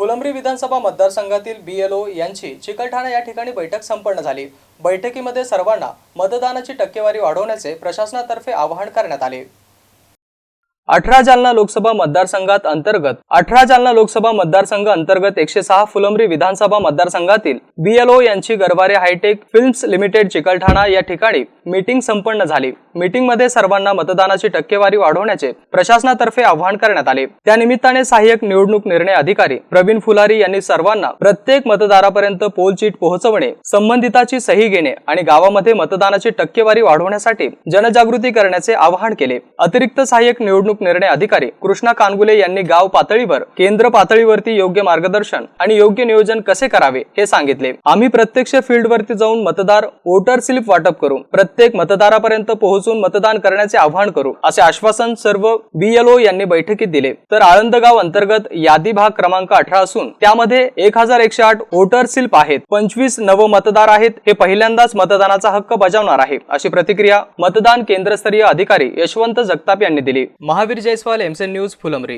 फुलंब्री विधानसभा मतदारसंघातील बी L O यांची चिकलठाणा या ठिकाणी बैठक संपन्न झाली. बैठकीमध्ये सर्वांना मतदानाची टक्केवारी वाढवण्याचे प्रशासनातर्फे आवाहन करण्यात आले. अठरा जालना लोकसभा मतदारसंघात अंतर्गत अठरा जालना लोकसभा मतदारसंघ अंतर्गत एकशे सहा फुलंब्री विधानसभा मतदारसंघातील बीएलओ यांची Garware hi tech films limited Chikalthana या ठिकाणी मीटिंग संपन्न झाली. मीटिंगमध्ये सर्वांना मतदानाची टक्केवारी वाढवण्याचे प्रशासनातर्फे आवाहन करण्यात आले. त्या निमित्ताने सहाय्यक निवडणूक निर्णय अधिकारी प्रवीण फुलारी यांनी सर्वांना प्रत्येक मतदारापर्यंत पोल चीट पोहोचवणे संबंधिताची सही घेणे आणि गावामध्ये मतदानाची टक्केवारी वाढवण्यासाठी जनजागृती करण्याचे आवाहन केले. अतिरिक्त सहाय्यक निवडणूक निर्णय अधिकारी कृष्णा कानगुले यांनी गाव पातळीवर केंद्र पातळीवरती योग्य मार्गदर्शन आणि योग्य नियोजन कसे करावे हे सांगितले. आम्ही प्रत्यक्ष फील्डवरती जाऊन मतदार वोटर स्लिप वाटप करू. प्रत्येक मतदारापर्यंत पोहोचून मतदान करण्याचे आवाहन करू असे आश्वासन सर्व बीएलओ यांनी बैठकीत दिले. तर आळंदगाव अंतर्गत यादी भाग क्रमांक अठरा असून त्यामध्ये एक हजार एकशे आठ वोटर स्लिप आहेत. पंचवीस नव मतदार आहेत हे पहिल्यांदाच मतदानाचा हक्क बजावणार आहे अशी प्रतिक्रिया मतदान केंद्रस्तरीय अधिकारी यशवंत जगताप यांनी दिली. Mahavir Jaiswal MCN news Phulambri.